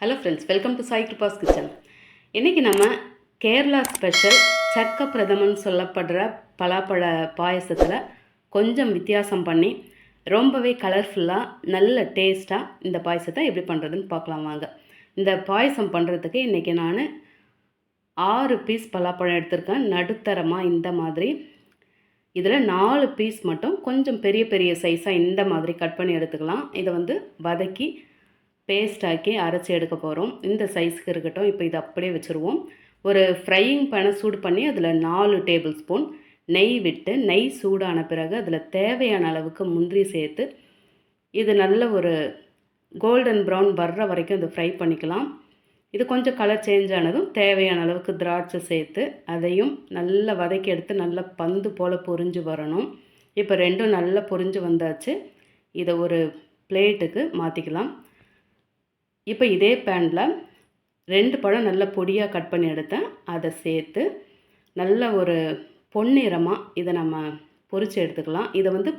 Hello friends welcome to Sai Kripa's kitchen இன்றைக்கி நம்ம Kerala special சக்க பிரதமன் சொல்லப்படுற பலாப்பழ பாயசத்தில் கொஞ்சம் வித்தியாசம் பண்ணி ரொம்பவே கலர்ஃபுல்லாக நல்ல டேஸ்ட்டாக இந்த பாயசத்தை எப்படி பண்ணுறதுன்னு பார்க்கலாம் வாங்க. இந்த பாயசம் பண்ணுறதுக்கு இன்றைக்கி நான் ஆறு பீஸ் பலாப்பழம் எடுத்திருக்கேன். நடுத்தரமாக இந்த மாதிரி. இதில் நாலு பீஸ் மட்டும் கொஞ்சம் பெரிய பெரிய சைஸாக இந்த மாதிரி கட் பண்ணி எடுத்துக்கலாம். இதை வந்து வதக்கி பேஸ்ட் ஆக்கி அரைச்சி எடுக்க போகிறோம் இந்த சைஸ்க்கு இருக்கட்டும் இப்போ இதை அப்படியே வச்சுருவோம். ஒரு ஃப்ரையிங் பேனை சூடு பண்ணி அதில் நாலு டேபிள் ஸ்பூன் நெய் விட்டு நெய் சூடான பிறகு அதில் தேவையான அளவுக்கு முந்திரி சேர்த்து இது நல்ல ஒரு கோல்டன் ப்ரௌன் வர்ற வரைக்கும் இதை ஃப்ரை பண்ணிக்கலாம். இது கொஞ்சம் கலர் சேஞ்ச் ஆனதும் தேவையான அளவுக்கு திராட்சை சேர்த்து அதையும் நல்லா வதக்கி எடுத்து நல்லா பந்து போல் பொரிஞ்சு வரணும். இப்போ ரெண்டும் நல்லா பொரிஞ்சு வந்தாச்சு. இதை ஒரு பிளேட்டுக்கு மாற்றிக்கலாம் இப்போ இதே பேனில் ரெண்டு பழம் நல்ல பொடியாக கட் பண்ணி எடுத்தேன். அதை சேர்த்து நல்ல ஒரு பொன்னிறமாக இதை நம்ம பொரித்து எடுத்துக்கலாம். இதை வந்து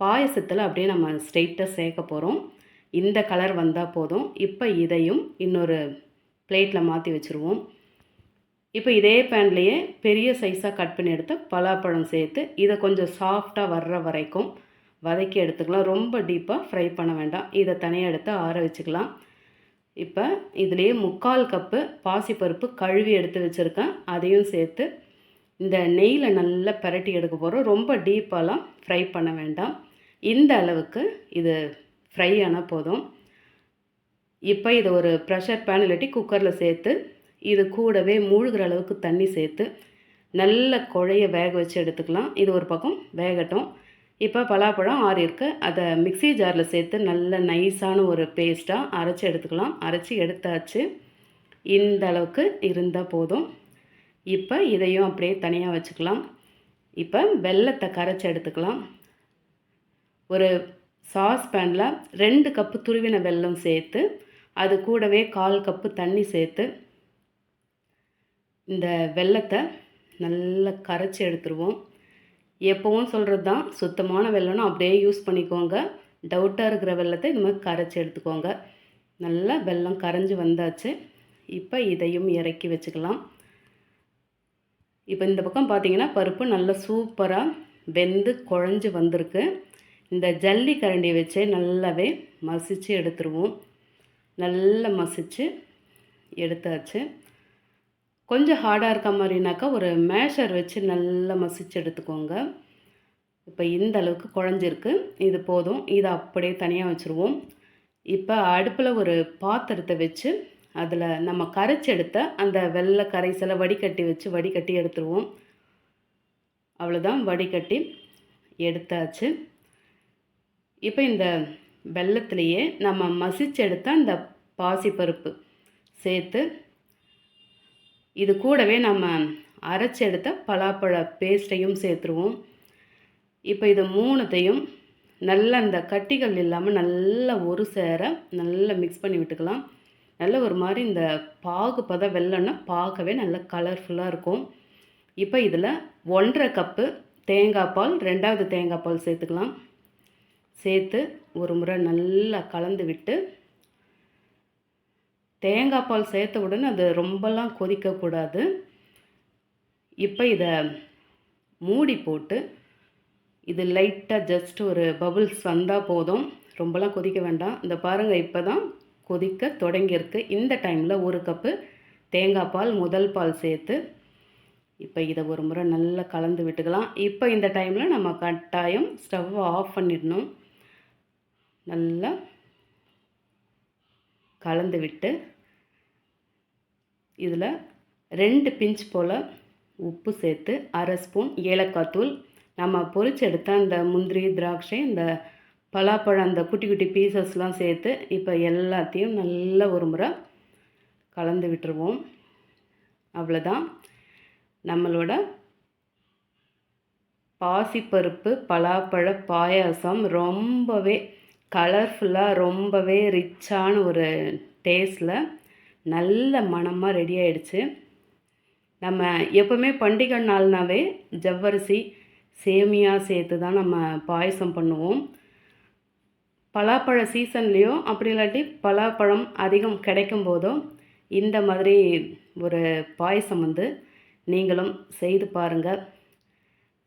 பாயசத்தில் அப்படியே நம்ம ஸ்ட்ரெயிட்டாக சேர்க்க போகிறோம் இந்த கலர் வந்தால் போதும். இப்போ இதையும் இன்னொரு பிளேட்டில் மாற்றி வச்சுருவோம். இப்போ இதே பேன்லேயே பெரிய சைஸாக கட் பண்ணி எடுத்து பலாப்பழம் சேர்த்து இதை கொஞ்சம் சாஃப்டாக வர்ற வரைக்கும் வதக்கி எடுத்துக்கலாம். ரொம்ப டீப்பாக ஃப்ரை பண்ண வேண்டாம். இதை தனியாக எடுத்து ஆற வச்சுக்கலாம். இப்போ இதுலேயே முக்கால் கப்பு பாசிப்பருப்பு கழுவி எடுத்து வச்சுருக்கேன். அதையும் சேர்த்து இந்த நெய்யில் நல்லா பரட்டி எடுக்க போகிறோம் ரொம்ப டீப்பாலாம் ஃப்ரை பண்ண வேண்டாம். இந்த அளவுக்கு இது ஃப்ரை ஆனால் போதும். இப்போ இதை ஒரு ப்ரெஷர் பேன் இல்லாட்டி குக்கரில் சேர்த்து இது கூடவே மூழ்கிற அளவுக்கு தண்ணி சேர்த்து நல்ல குழைய வேக வச்சு எடுத்துக்கலாம். இது ஒரு பக்கம் வேகட்டும். இப்போ பலாப்பழம் ஆறி இருக்கு. அதை மிக்ஸி ஜாரில் சேர்த்து நல்ல நைஸான ஒரு பேஸ்ட்டாக அரைச்சி எடுத்துக்கலாம். அரைச்சி எடுத்தாச்சு. இந்த அளவுக்கு இருந்தால் போதும். இப்போ இதையும் அப்படியே தனியாக வச்சுக்கலாம். இப்போ வெள்ளத்தை கரைச்சி எடுத்துக்கலாம். ஒரு சாஸ் பேனில் ரெண்டு கப்பு துருவின வெல்லம் சேர்த்து அது கூடவே கால் கப்பு தண்ணி சேர்த்து இந்த வெள்ளத்தை நல்லா கரைச்சி எடுத்துருவோம். எப்போவும் சொல்கிறது தான் சுத்தமான வெள்ளம்னா அப்படியே யூஸ் பண்ணிக்கோங்க. டவுட்டாக இருக்கிற வெள்ளத்தை இது மாதிரி கரைச்சி எடுத்துக்கோங்க. நல்லா வெல்லம் கரைஞ்சி வந்தாச்சு. இப்போ இதையும் இறக்கி வச்சுக்கலாம். இப்போ இந்த பக்கம் பார்த்தீங்கன்னா பருப்பு நல்லா சூப்பராக வெந்து குழஞ்சி வந்திருக்கு. இந்த ஜல்லி கரண்டி வச்சு நல்லாவே மசித்து எடுத்துருவோம். நல்லா மசித்து எடுத்தாச்சு. கொஞ்சம் ஹார்டாக இருக்க மாதிரினாக்கா ஒரு மேஷர் வச்சு நல்லா மசித்து எடுத்துக்கோங்க. இப்போ இந்த அளவுக்கு குழஞ்சிருக்கு. இது போதும். இதை அப்படியே தனியாக வச்சுருவோம். இப்போ அடுப்பில் ஒரு பாத்திரத்தை வச்சு அதில் நம்ம கரைச்சி எடுத்த அந்த வெள்ளை கரைசலை வடிகட்டி வச்சு வடிகட்டி எடுத்துருவோம். அவ்வளோதான் வடிகட்டி எடுத்தாச்சு. இப்போ இந்த வெள்ளத்துலேயே நம்ம மசிச்செடுத்த அந்த பாசிப்பருப்பு சேர்த்து இது கூடவே நம்ம அரைச்செடுத்த பலாப்பழ பேஸ்ட்டையும் சேர்த்துருவோம். இப்போ இது மூணுத்தையும் நல்லா அந்த கட்டிகள் இல்லாமல் நல்லா ஒரு சேர நல்லா மிக்ஸ் பண்ணி விட்டுக்கலாம். நல்ல ஒரு மாதிரி இந்த பாகு பத வெள்ளம்னா பார்க்கவே நல்ல கலர்ஃபுல்லாக இருக்கும். இப்போ இதில் ஒன்றரை கப்பு தேங்காய் பால் ரெண்டாவது தேங்காய் பால் சேர்த்துக்கலாம். சேர்த்து ஒரு முறை நல்லா கலந்து விட்டு தேங்காய் பால் சேர்த்த உடனே அது ரொம்பலாம் கொதிக்கக்கூடாது. இப்போ இதை மூடி போட்டு இது லைட்டாக ஜஸ்ட் ஒரு பபுள்ஸ் வந்தால் போதும். ரொம்பலாம் கொதிக்க வேண்டாம். இந்த பாருங்கள் இப்போ தான் கொதிக்க தொடங்கியிருக்கு. இந்த டைமில் ஒரு கப்பு தேங்காய் பால் முதல் பால் சேர்த்து இப்போ இதை ஒரு முறை நல்லா கலந்து விட்டுக்கலாம். இப்போ இந்த டைமில் நம்ம கட்டாயம் ஸ்டவ்வை ஆஃப் பண்ணிடணும். நல்லா கலந்து விட்டு இதில் ரெண்டு பிஞ்ச் போல் உப்பு சேர்த்து அரை ஸ்பூன் ஏலக்காய் தூள். நம்ம பொரிச்சு எடுத்த அந்த முந்திரி திராட்சை இந்த பலாப்பழம் அந்த குட்டி குட்டி பீசஸ்லாம் சேர்த்து இப்போ எல்லாத்தையும் நல்ல ஒரு முறை கலந்து விட்டுருவோம். அவ்வளோதான் நம்மளோட பாசிப்பருப்பு பலாப்பழ பாயாசம் ரொம்பவே கலர்ஃபுல்லாக ரொம்பவே ரிச்சான ஒரு டேஸ்டில் நல்ல மணமாக ரெடி ஆயிடுச்சு. நம்ம எப்போவுமே பண்டிகை நாள்னாவே ஜவ்வரிசி சேமியா சேர்த்து தான் நம்ம பாயசம் பண்ணுவோம். பலாப்பழ சீசன்லேயோ அப்படி இல்லாட்டி பலாப்பழம் அதிகம் கிடைக்கும் போதோ இந்த மாதிரி ஒரு பாயசம் வந்து நீங்களும் செய்து பாருங்கள்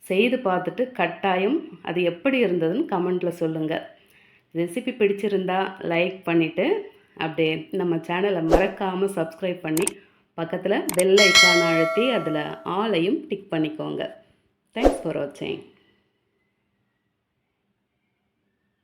செய்து பார்த்துட்டு கட்டாயம் அது எப்படி இருந்ததுன்னு கமெண்ட்டில் சொல்லுங்கள் ரெசிபி பிடிச்சிருந்தா லைக் பண்ணிவிட்டு அப்படியே நம்ம சேனலை மறக்காமல் சப்ஸ்கிரைப் பண்ணி பக்கத்தில் பெல் ஐக்கான் அழுத்தி அதில் ஆலையும் டிக் பண்ணிக்கோங்க. தேங்க்ஸ் ஃபார் வாட்சிங்